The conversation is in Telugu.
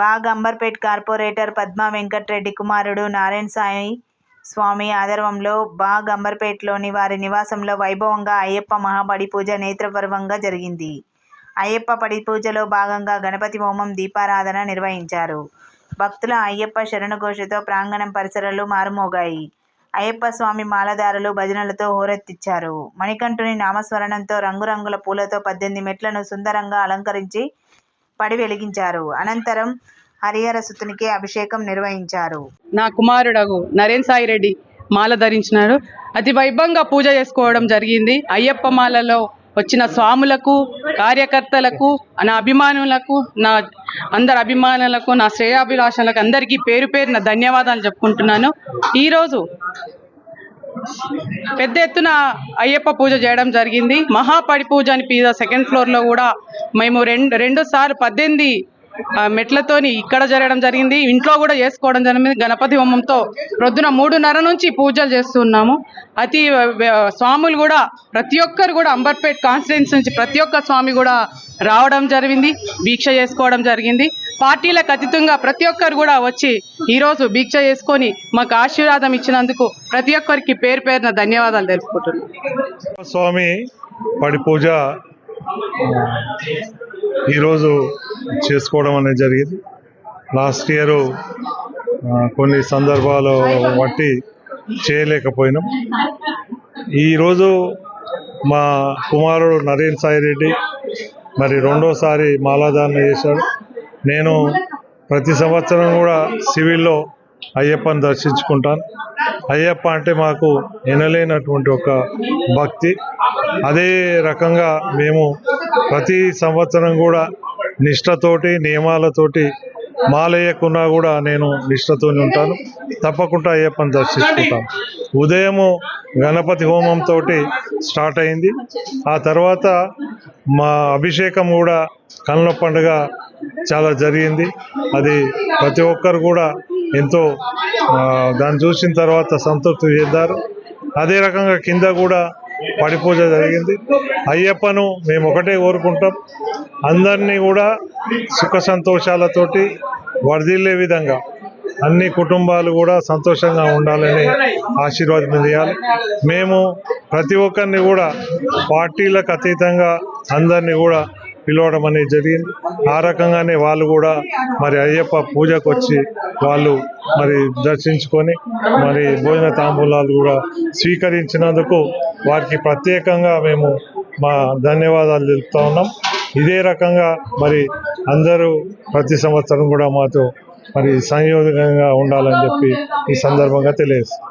బాగ్ అంబర్పేట్ కార్పొరేటర్ పద్మా వెంకట్రెడ్డి కుమారుడు నారాయణ సాయి స్వామి ఆధ్వర్యంలో బాగ్ అంబర్పేట్లోని వారి నివాసంలో వైభవంగా అయ్యప్ప మహాబడి పూజ నేత్రపర్వంగా జరిగింది. అయ్యప్ప పడి పూజలో భాగంగా గణపతి హోమం దీపారాధన నిర్వహించారు. భక్తుల అయ్యప్ప శరణఘోషతో ప్రాంగణం పరిసరాలు మారుమోగాయి. అయ్యప్ప స్వామి మాలదారులు భజనలతో హోరెత్తిచ్చారు. మణికంఠుని నామస్మరణంతో రంగురంగుల పూలతో పద్దెనిమిది మెట్లను సుందరంగా అలంకరించి పడి వెలిగించారు. అనంతరం హరిహర సుతునికి అభిషేకం నిర్వహించారు. నా కుమారుడగు నరేన్ సాయి రెడ్డి మాల ధరించినాడు. అతి వైభవంగా పూజ చేసుకోవడం జరిగింది. అయ్యప్ప మాలలో వచ్చిన స్వాములకు కార్యకర్తలకు నా అభిమానులకు నా అందరి అభిమానులకు నా శ్రేయాభిలాషలకు అందరికీ పేరు పేరున ధన్యవాదాలు చెప్పుకుంటున్నాను. ఈరోజు పెద్ద ఎత్తున అయ్యప్ప పూజ చేయడం జరిగింది. మహాపడి పూజ అని పీజ సెకండ్ ఫ్లోర్లో కూడా మేము రెండు రెండు సార్లు పద్దెనిమిది మెట్లతోని ఇక్కడ జరగడం జరిగింది. ఇంట్లో కూడా చేసుకోవడం జరిగింది. గణపతి హోమంతో ప్రొద్దున మూడున్నర నుంచి పూజలు చేస్తున్నాము. అతి స్వాములు కూడా ప్రతి ఒక్కరు కూడా అంబర్పేట్ కాన్స్టిట్యున్సీ నుంచి ప్రతి ఒక్క స్వామి కూడా రావడం జరిగింది. దీక్ష చేసుకోవడం జరిగింది. పార్టీలకు అతీతంగా ప్రతి ఒక్కరు కూడా వచ్చి ఈరోజు దీక్ష చేసుకొని మాకు ఆశీర్వాదం ఇచ్చినందుకు ప్రతి ఒక్కరికి పేరు పేరున ధన్యవాదాలు తెలుపుకుంటున్నాను స్వామి పడి పూజ ఈరోజు చేసుకోవడం అనేది జరిగింది. లాస్ట్ ఇయర్ కొన్ని సందర్భాలు బట్టి చేయలేకపోయినాం. ఈరోజు మా కుమారుడు నరేన్ సాయి రెడ్డి మరి రెండోసారి మాలాదారణ చేశాడు. నేను ప్రతి సంవత్సరం కూడా సివిల్లో అయ్యప్పని దర్శించుకుంటాను. అయ్యప్ప అంటే మాకు ఎనలేనటువంటి ఒక భక్తి. అదే రకంగా మేము ప్రతి సంవత్సరం కూడా నిష్ఠతోటి నియమాలతోటి మాలేయకున్నా కూడా నేను నిష్ఠతోనే ఉంటాను. తప్పకుండా అయ్యప్పని దర్శించుకుంటాను. ఉదయము గణపతి హోమంతో స్టార్ట్ అయింది. ఆ తర్వాత మా అభిషేకం కూడా కళ్ళ పండుగ చాలా జరిగింది. అది ప్రతి ఒక్కరు కూడా ఎంతో దాన్ని చూసిన తర్వాత సంతృప్తి చెందారు. అదే రకంగా కింద కూడా పడిపూజ జరిగింది. అయ్యప్పను మేము ఒకటే కోరుకుంటాం. అందరినీ కూడా సుఖ సంతోషాలతోటి వర్ధిల్లే విధంగా అన్ని కుటుంబాలు కూడా సంతోషంగా ఉండాలని ఆశీర్వాదం చేయాలి. మేము ప్రతి ఒక్కరిని కూడా పార్టీలకు అతీతంగా అందరినీ కూడా పిలవడం అనేది జరిగింది. ఆ రకంగానే వాళ్ళు కూడా మరి అయ్యప్ప పూజకు వచ్చి వాళ్ళు మరి దర్శించుకొని మరి భోజన తాంబూలాలు కూడా స్వీకరించినందుకు వారికి ప్రత్యేకంగా మేము మా ధన్యవాదాలు తెలుపుతా ఉన్నాం. ఇదే రకంగా మరి అందరూ ప్రతి సంవత్సరం కూడా మాతో మరి సంయోగంగా ఉండాలని చెప్పి ఈ సందర్భంగా తెలియజేస్తాం